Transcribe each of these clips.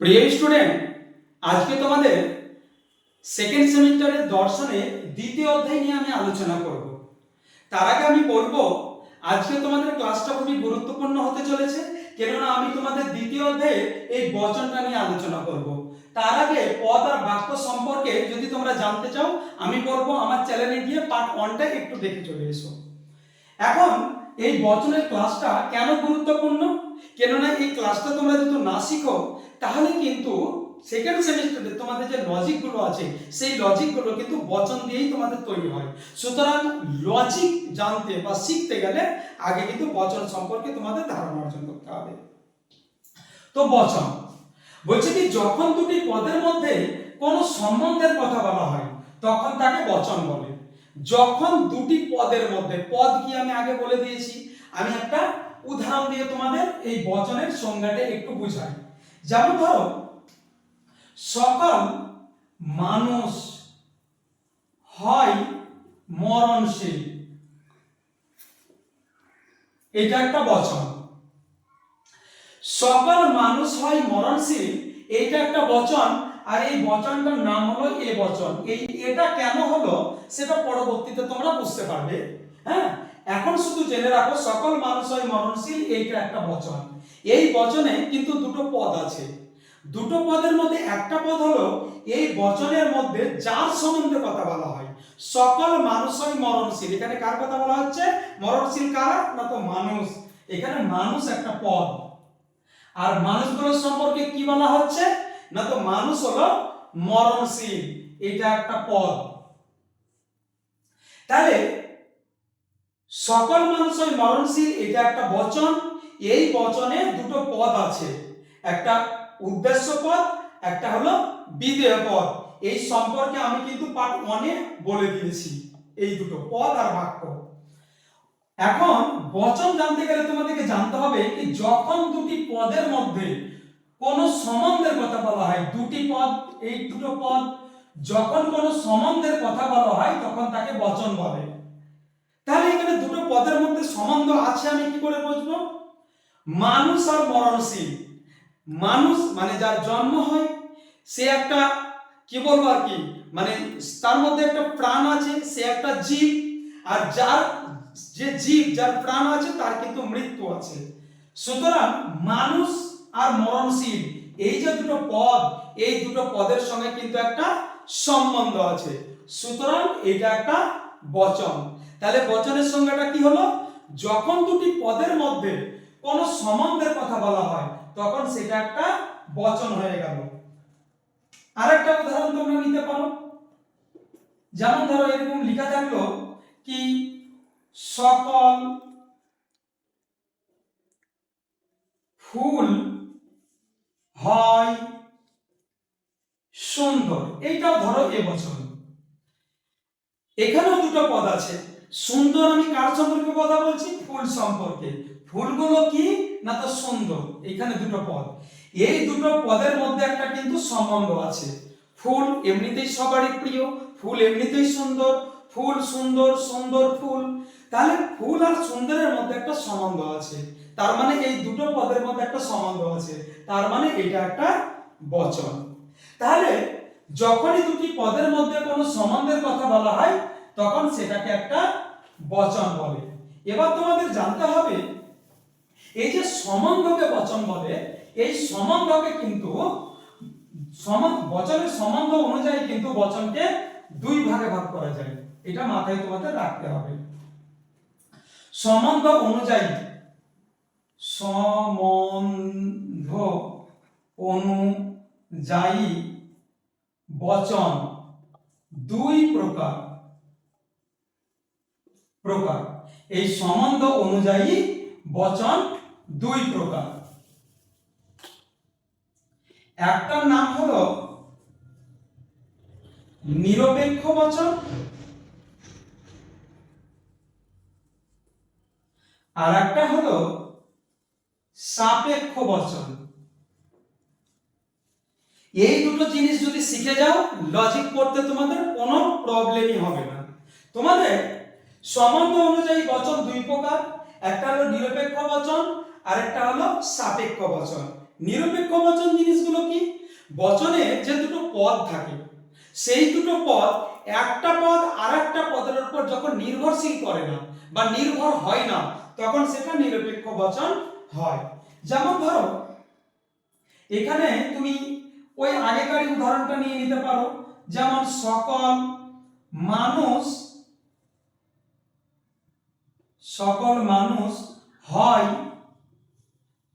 প্রিয় স্টুডেন্ট, আজকে তোমাদের সেকেন্ড সেমিস্টারের দর্শনে দ্বিতীয় অধ্যায় নিয়ে আমি আলোচনা করব। তার আগে আমি বলব, আজকে তোমাদের ক্লাসটা খুবই গুরুত্বপূর্ণ হতে চলেছে, কেননা আমি তোমাদের দ্বিতীয় অধ্যায়ে এই বচনটা নিয়ে আলোচনা করব। তার আগে পদ আর বাক্য সম্পর্কে যদি তোমরা জানতে চাও, আমি বলব আমার চ্যানেলে গিয়ে পার্ট ওয়ানটা একটু দেখে চলে এসো। এখন এই বচনের ক্লাসটা কেন গুরুত্বপূর্ণ? কেননা এই ক্লাসটা তোমরা যদি না শিখো তাহলে কিন্তু সেকেন্ড সেমিস্টারে তোমাদের যে লজিকগুলো আছে, সেই লজিকগুলো কিন্তু বচন দিয়েই তোমাদের তৈরি হয়। সুতরাং লজিক জানতে বা শিখতে গেলে আগে কিন্তু বচন সম্পর্কে তোমাদের ধারণা অর্জন করতে হবে। তো বচন, বলছে কি, যখন দুটি পদের মধ্যে কোনো সম্বন্ধের কথা বলা হয়, তখন তাকে বচন বলে। যখন দুটি পদের মধ্যে, পদ কি আমি আগে বলে দিয়েছি? আমি একটা উদাহরণ দিয়ে তোমাদের এই বচনের সংজ্ঞাটা একটু বুঝাই। যেমন ধরো, সকল মানুষ হয় মরণশীল। এটা একটা বচন। সকল মানুষ হয় মরণশীল, এইটা একটা বচন, আর এই বচনটার নাম হলো এ বচন। এই এটা কেন হলো, সেটা পরবর্তীতে তোমরা বুঝতে পারবে হ্যাঁ? এখন শুধু জেনে রাখো, সকল মানুষ হয় মরণশীল, এইটা একটা বচন। এই বচনে কিন্তু দুটো পদ আছে। দুটো পদের মধ্যে একটা পদ হলো, এই বচনের মধ্যে যার সম্বন্ধে কথা বলা হয়। সকল মানুষ হয় মরণশীল। এখানে কার কথা বলা হচ্ছে? মরণশীল কারা? না তো মানুষ। এখানে মানুষ একটা পদ। আর মানুষগুলোর সম্পর্কে কি বলা হচ্ছে? না তো মানুষ হলো মরণশীল। এটা একটা পদ। তাহলে সকল মানুষ হয় মরণশীল, এটা একটা বচন। এই বচনে দুটো পদ আছে। একটা উদ্দেশ্য পদ, একটা হলো বিধেয় পদ। এই সম্পর্কে আমি কিন্তু পার্ট ওয়ানে বলে দিয়েছি, এই দুটো পদ আর বাক্য। এখন বচন জানতে গেলে তোমাদেরকে জানতে হবে কি যখন দুটি পদের মধ্যে কোন সম্বন্ধের কথা বলা হয়, দুটি পদ, এই দুটো পদ, যখন কোন সম্বন্ধের কথা বলা হয়, তখন তাকে বচন বলে। তাহলে এখানে দুটো পদের মধ্যে সম্বন্ধ আছে, আমি কি করে বুঝব? মানুষ আর মরণশীল। মানুষ মানে যার জন্ম হয়, সে একটা, কি বলব আর কি মানে তার মধ্যে একটা প্রাণ আছে, সে একটা জীব, আর যার, যে জীব, যার প্রাণ আছে, তার কিন্তু মৃত্যু আছে। সুতরাং মানুষ আর মরণশীল, এই যে দুটো পদ, এই দুটো পদের সঙ্গে কিন্তু একটা সম্বন্ধ আছে। সুতরাং এটা একটা বচন। তাহলে বচনের সংজ্ঞাটা কি হলো? যখন দুটি পদের মধ্যে কোনো সম্বন্ধের কথা বলা হয়, তখন সেটা একটা বচন হয়ে গেল। আরেকটা উদাহরণ তোমরা নিতে পারো। যেমন ধরো, এরকম লেখা থাকল কি, সকল ফুল হয় সুন্দর। এইটা ধরো এ বছর এখানেও দুটো পদ আছে। সুন্দর আমি কার সম্পর্কে কথা বলছি? ফুল সম্পর্কে। ফুলগুলো কি না তো সুন্দর? এখানে দুটো পদ। এই দুটো পদের মধ্যে একটা কিন্তু সম্বন্ধ আছে। ফুল এমনিতেই সবারই প্রিয়, ফুল এমনিতেই সুন্দর, ফুল সুন্দর সুন্দর ফুল। তাহলে ফুল আর সুন্দরের মধ্যে একটা সম্বন্ধ আছে। তার মানে এই দুটো পদের মধ্যে একটা সম্বন্ধ আছে। তার মানে এটা একটা বচন। তাহলে যখনই দুটি পদের মধ্যে কোনো সম্বন্ধের কথা বলা হয় তখন সেটাকে একটা বচন বলে। এবার তোমাদের জানতে হবে, এই যে সম্বন্ধকে বচন বলে, এই সম্বন্ধকে কিন্তু বচনের সম্বন্ধ অনুযায়ী কিন্তু বচনকে দুই ভাগে ভাগ করা যায়। এটা মাথায় তোমাদের রাখতে হবে। সম্বন্ধ অনুযায়ী সম্বন্ধ অনুযায়ী বচন দুই প্রকার। প্রকার। এই সম্বন্ধ অনুযায়ী বচন দুই প্রকার। একটার নাম হলো নিরপেক্ষ বচন, আর একটা হলো সাপেক্ষ বচন। এই দুটো জিনিস যদি শিখে যাও লজিক পড়তে তোমাদের কোনো প্রবলেমই হবে না। তোমাদের সম্বন্ধ অনুযায়ী বচন দুই প্রকার। একটা হলো নিরপেক্ষ বচন আর একটা হলো সাপেক্ষ বচন। নিরপেক্ষ বচন জিনিসগুলো কি? বচনে যে দুটো পদ থাকে, সেই দুটো পদ একটা পদ আর একটা পদের উপর যখন নির্ভরশীল করে না বা নির্ভর হয় না, তখন সেটা নিরপেক্ষ বচন হয়। যেমন ধরো, এখানে তুমি ওই আগেকার উদাহরণটা নিয়ে নিতে পারো। যেমন সকল মানুষ সকল মানুষ হয়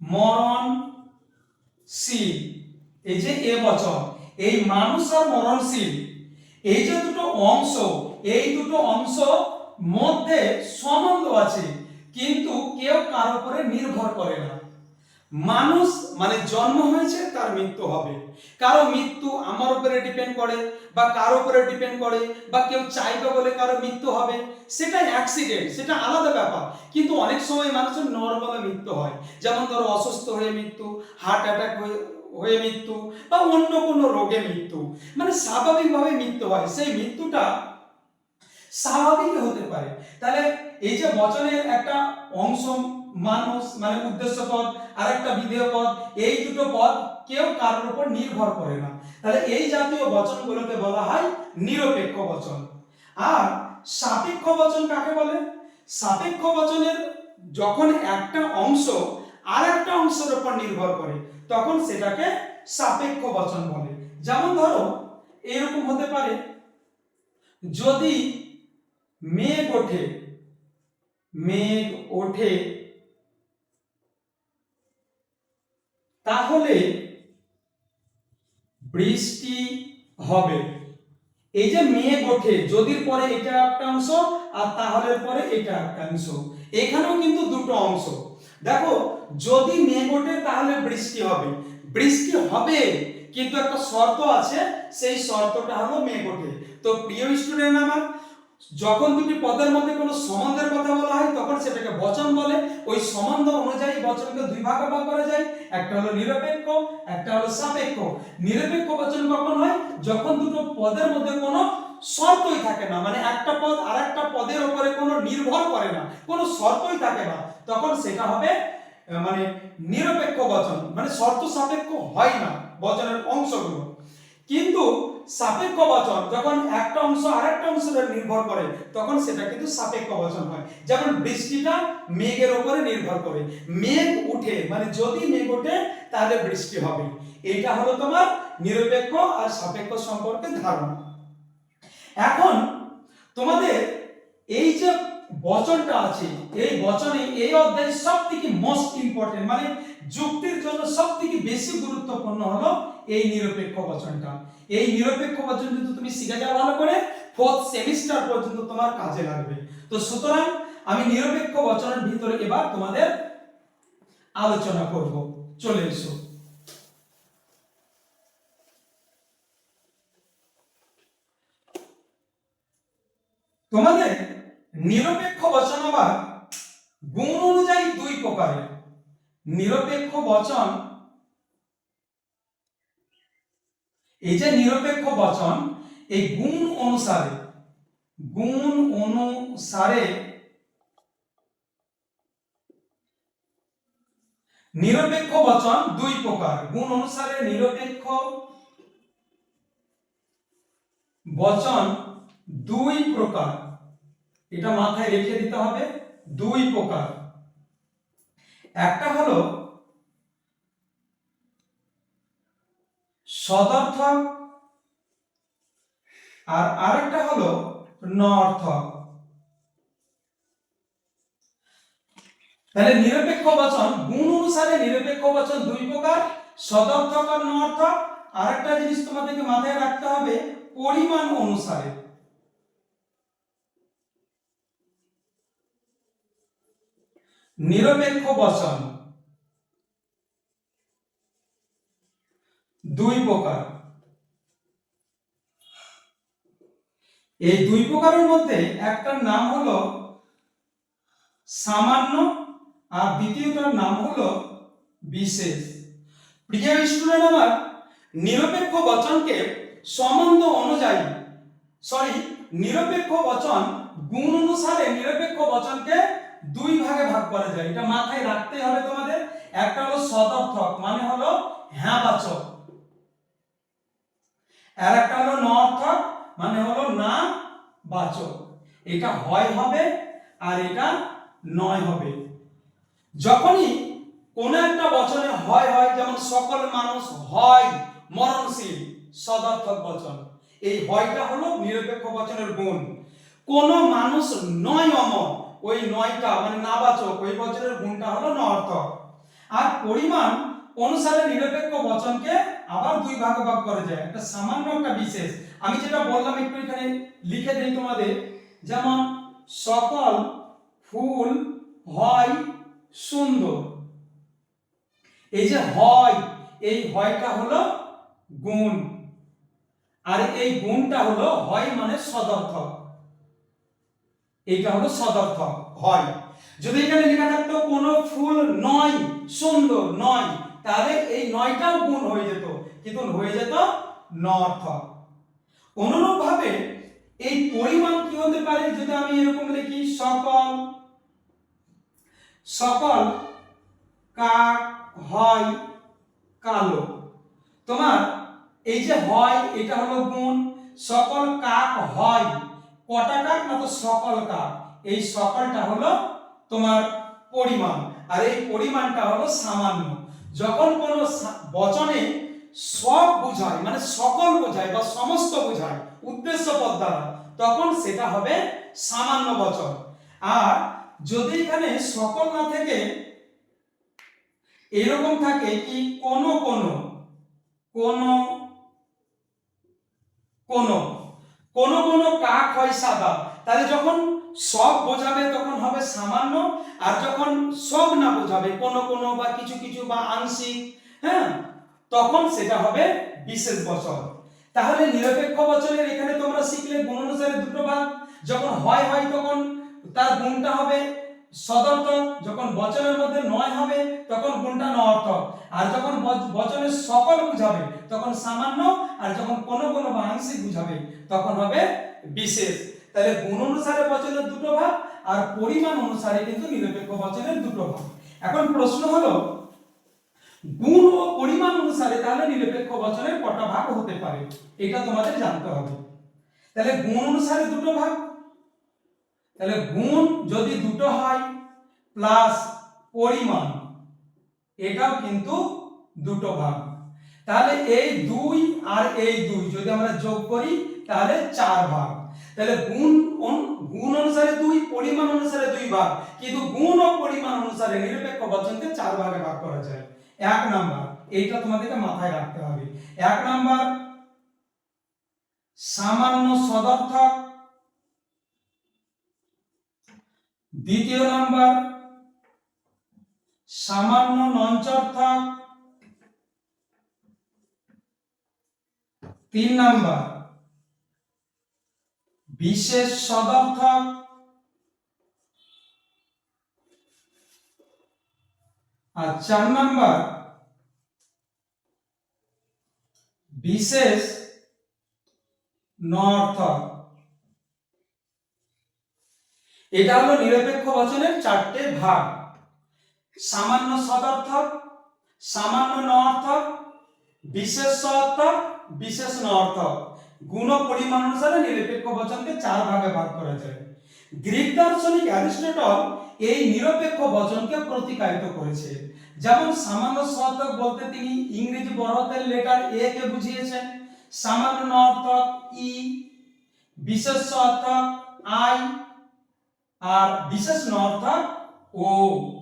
মরণশীল এই যে এ বচন, এই মানুষ আর মরণশীল এই যে দুটো অংশ, এই দুটো অংশ মধ্যে সম্বন্ধ আছে, কিন্তু কেউ কার উপরে নির্ভর করে না। মানুষ মানে জন্ম হয়েছে, তার মৃত্যু হবে। কারও মৃত্যু আমার উপরে ডিপেন্ড করে, বা কারও উপরে ডিপেন্ড করে, বা কেউ চাইবে বলে কারও মৃত্যু হবে, সেটা অ্যাক্সিডেন্ট সেটা আলাদা ব্যাপার। কিন্তু অনেক সময় মানুষের নর্মালে মৃত্যু হয়। যেমন ধরো অসুস্থ হয়ে মৃত্যু হার্ট অ্যাটাক হয়ে হয়ে মৃত্যু, বা অন্য কোনো রোগে মৃত্যু। মানে স্বাভাবিকভাবে মৃত্যু হয়। সেই মৃত্যুটা স্বাভাবিক হতে পারে। তাহলে এই যে বচনের একটা অংশ মানুষ মানে উদ্দেশ্য পদ আর একটা বিধেয় পদ এই দুটো পদ কেউ কারোর উপর নির্ভর করে না। তাহলে এই জাতীয় বচনগুলোকে বলা হয় নিরপেক্ষ বচন। আর সাপেক্ষ বচন কাকে বলে? সাপেক্ষ বচনের যখন একটা অংশ আর একটা অংশের উপর নির্ভর করে, তখন সেটাকে সাপেক্ষ বচন বলে। যেমন ধরো, এরকম হতে পারে, যদি মেঘ ওঠে মেঘ ওঠে তাহলে বৃষ্টি হবে। এই যে মেঘ ওঠে যদির পরে এটা একটা অংশ আর তাহলে পরে এটা একটা অংশ। এখানেও কিন্তু দুটো অংশ। দেখো, যদি মেঘ ওঠে তাহলে বৃষ্টি হবে। বৃষ্টি হবে, কিন্তু একটা শর্ত আছে, সেই শর্তটা হলো মেঘ ওঠে তো প্রিয় স্টুডেন্ট আমার যখন দুটি পদের মধ্যে কোনো সম্বন্ধের কথা বলা হয়, তখন সেটাকে বচন বলে। ওই সম্বন্ধ অনুযায়ী বচনকে দুই ভাগে ভাগ করা যায়। একটা হলো নিরপেক্ষ, একটা হলো সাপেক্ষ। নিরপেক্ষ বচন কখন হয়? যখন দুটো পদের মধ্যে কোনো শর্তই থাকে না মানে একটা পদ আর একটা পদের উপরে কোনো নির্ভর করে না, কোনো শর্তই থাকে না, তখন সেটা হবে মানে নিরপেক্ষ বচন। মানে শর্ত সাপেক্ষ হয় না বচনের অংশগুলো। কিন্তু সাপেক্ষ বচন যখন একটা অংশ আরেকটা অংশের নির্ভর করে, তখন সেটা কিন্তু সাপেক্ষ বচন হয়। যেমন বৃষ্টিটা মেঘের উপরে নির্ভর করে। মেঘ উঠে মানে যদি মেঘ ওঠে, তাহলে বৃষ্টি হবে। এটা হলো তোমার নিরপেক্ষ আর সাপেক্ষ সম্পর্কে ধারণা। এখন তোমাদের এই যে বচনটা আছে, এই বচনে এই অধ্যায় সব থেকে মোস্ট ইম্পর্টেন্ট মানে যুক্তির জন্য সব থেকে বেশি গুরুত্বপূর্ণ হলো এই নিরপেক্ষ বচনটা। এই নিরপেক্ষ বচন যদি তুমি শিখে যাও ভালো করে ফোর্থ সেমিস্টার পর্যন্ত তোমার কাজে লাগবে। তো সুতরাং আমি নিরপেক্ষ বচনের ভিতরে এবার তোমাদের আলোচনা করব। চলে এসো। তোমাদের নিরপেক্ষ বচন আবার গুণ অনুযায়ী দুই প্রকারের। নিরপেক্ষ বচন, এই যে নিরপেক্ষ বচন, এই গুণ অনুসারে গুণ অনুসারে নিরপেক্ষ বচন দুই প্রকার। গুণ অনুসারে নিরপেক্ষ বচন দুই প্রকার। এটা মাথায় রেখে দিতে হবে, দুই প্রকার। একটা হলো সদর্থক আর আরেকটা হলো নর্থক তাহলে নিরপেক্ষ বচন, গুণ অনুসারে নিরপেক্ষ বচন দুই প্রকার, সদর্থক আর নর্থক আরেকটা জিনিস তোমাদেরকে মাথায় রাখতে হবে, পরিমাণ অনুসারে। নিরপেক্ষ বচন। দুই প্রকার। এই দুই প্রকারের মধ্যে একটার নাম হলো সামান্য আর দ্বিতীয়টার নাম হলো বিশেষ। প্রিয় স্টুডেন্ট, আমার নিরপেক্ষ বচনকে সম্বন্ধ অনুযায়ী সরি নিরপেক্ষ বচন, গুণ অনুসারে নিরপেক্ষ বচনকে দুই ভাগে ভাগ করা যায়। এটা মাথায় রাখতেই হবে তোমাদের। একটা হলো সদর্থক মানে হলো হ্যাঁ বাচক আর একটা হলো ন অর্থক মানে হলো না বাচক এটা হয় হবে আর এটা নয় হবে। যখনই কোন একটা বচনে হয় হয়, যেমন সকল মানুষ হয় মরণশীল, সদর্থক বচন। এই হয়টা হলো নিরপেক্ষ বচনের গুণ। কোন মানুষ নয় অমর ওই নয়টা মানে নাবাচক, ওই বছরের গুণটা হলো নর্থক আর পরিমাণ অনুসারে নিরপেক্ষ বচনকে আবার দুই ভাগে ভাগ করা যায়। একটা সামান্য একটা বিশেষ। আমি যেটা বললাম একটু এখানে লিখে দিই তোমাদের, যেমন, সকল ফুল হয় সুন্দর। এই যে হয়, এই হয়টা হলো গুণ। আর এই গুণটা হলো হয় মানে সদর্থক। এইটা হলো সদর্থক হয় যদি এখানে লেখা থাকতো, কোনো ফুল নয়, সুন্দর নয়, তাহলে এই নয়টাও গুণ হয়ে যেত। কিন্তু হয়ে যেত? নর্থক অনুরূপ ভাবে এই পরিমাণ কি হতে পারে যদি আমি এরকম লিখি? সকল সকল কাক, হয়, কালো। তোমার এই যে হয়, এটা হলো গুণ। সকল কাক, হয় কটা কাক না তো সকল এই সকলটা হলো তোমার পরিমাণ। আর এই পরিমাণটা হলো সামান্য। যখন কোনো বচনে সব বোঝায় মানে সকল বোঝায় বা সমস্ত বোঝায়, উদ্দেশ্য পদ দ্বারা, তখন সেটা হবে সামান্য বচন। আর যদি এখানে সকল না থেকে এরকম থাকে কি কোন কোন কোন কোন কোন কোন কাক হয় সাদা তাহলে যখন সব বোঝাবে তখন হবে সামান্য, আর যখন সব না বোঝাবে, কোনো কোনো বা কিছু কিছু বা আংশিক হ্যাঁ তখন সেটা হবে বিশেষ বচন। তাহলে নিরপেক্ষ বচনের এখানে তোমরা শিখলে গুণ অনুসারে দুটো ভাগ। যখন হয় হয় তখন তার গুণটা হবে সদর্থক যখন বচনের মধ্যে নয় হবে, তখন গুণটা নর্থক আর যখন বচ- বচনের সকল বুঝাবে, তখন সামান্য, আর যখন কোন কোন বা আংশিক বুঝাবে, তখন হবে বিশেষ। তাহলে গুণ অনুসারে বচনের দুটো ভাগ, আর পরিমাণ অনুসারে কিন্তু নিরপেক্ষ বচনের দুটো ভাগ। এখন প্রশ্ন হলো, গুণ ও পরিমাণ অনুসারে তাহলে নিরপেক্ষ বচনের কটা ভাগ হতে পারে? এটা তোমাদের জানতে হবে। তাহলে গুণ অনুসারে দুটো ভাগ তাহলে গুণ যদি দুটো হয় প্লাস পরিমাণ, এটাও কিন্তু দুটো ভাগ। তাহলে এই দুই আর এই দুই যদি আমরা যোগ করি, তাহলে চার ভাগ। তাহলে গুণ গুণ অনুসারে দুই, পরিমাণ অনুসারে দুই ভাগ। কিন্তু গুণ ও পরিমাণ অনুসারে নিরপেক্ষ বচনকে চার ভাগে ভাগ করা যায়। এক নাম্বার, এইটা তোমাদেরকে মাথায় রাখতে হবে। এক নাম্বার, সামান্য সদর্থক দ্বিতীয় নাম্বার সামান্য নঞ্চর্থক তিন নাম্বার বিশেষ সদর্থক। আর চার নাম্বার বিশেষ নর্থক এটা হলো নিরপেক্ষ বচনের চারটে ভাগ। সামান্য সদর্থক, সামান্য নর্থক বিশেষ সদর্থক বিশেষ নর্থক গুণ পরিমাণ অনুসারে নিরপেক্ষ বচনকে চার ভাগে ভাগ করা যায়। গ্রিক দার্শনিক অ্যারিস্টটল এই নিরপেক্ষ বচনকে প্রতিকায়িত করেছে। যেমন সামান্য সদর্থক বলতে তিনি ইংরেজি বড় হাতের লেটার এ কে বুঝিয়েছেন। সামান্য নর্থক ই বিশেষ সদর্থক আই আর বিশেষ অর্থাৎ ও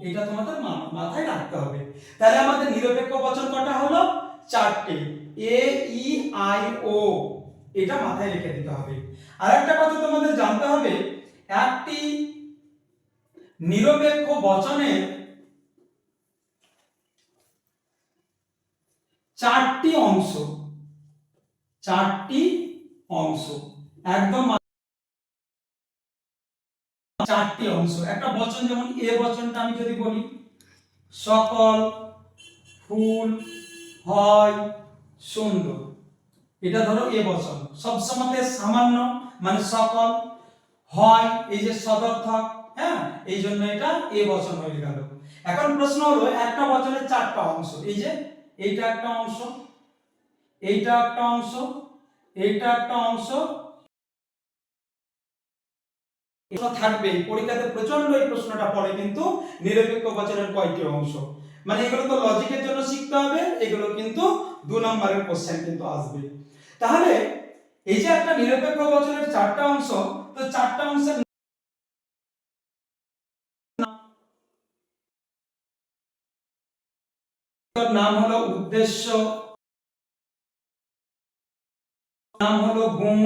এটা তোমাদের মাথায় রাখতে হবে। তাহলে আমাদের নিরপেক্ষ বচন কটা হলো? চারটে। A, E, I, O. এটা মাথায় রেখে দিতে হবে। আর একটা কথা তোমাদের জানতে হবে, একটি নিরপেক্ষ বচনের চারটি অংশ চারটি অংশ। একদম চারটি অংশ। একটা বচন যেমন এ বচনটা আমি যদি বলি, সকল, ফুল, হয়, সুন্দর। এটা ধরো এ বচন। সবসময় সামান্য মানে সকল, হয়, এই যে সদর্থক হ্যাঁ এই জন্য এটা এ বচন হয়ে গেল। এখন প্রশ্ন হলো, একটা বচনের চারটা অংশ, এই যে এইটা একটা অংশ, এইটা একটা অংশ, এইটা একটা অংশ থাকবেই পরীক্ষাতে প্রচণ্ড এই প্রশ্নটা পড়ে, কিন্তু নিরপেক্ষ বচনের কয়টি অংশ? মানে এগুলো তো লজিকের জন্য শিখতে হবে, এগুলো কিন্তু দু নম্বরের কোশ্চেন কিন্তু আসবে। তাহলে এই যে একটা নিরপেক্ষ বচনের চারটা অংশ, তো চারটা অংশের নাম হলো উদ্দেশ্য, নাম হলো গুণ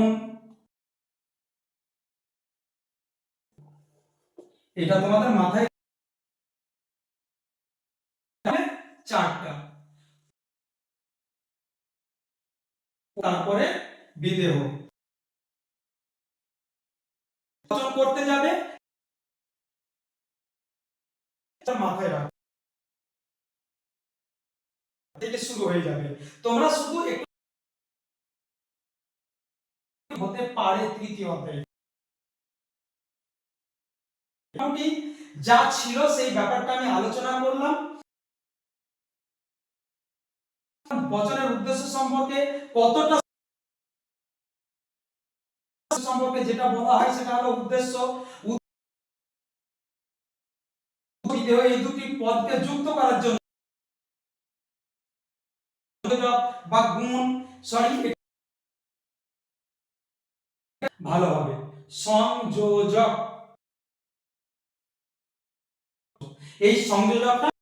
এটা তোমাদের মাথায় চারটা। তারপরে বিদেহ। করতে যাবে। মাথায় রাখ। থেকে শুরু হয়ে যাবে। তোমরা শুধু হতে পারে তৃতীয় অধ্যায়। মোটামুটি যা ছিল সেই ব্যাপারটা আমি আলোচনা করলাম। বচনের উদ্দেশ্য সম্পর্কে কতটা সম্পর্কে যেটা বলা হয় সেটা হলো উদ্দেশ্য। এই দুটি পদকে যুক্ত করার জন্য বা গুণ সরি ভালো সংযোজক। এই সংযোজকটা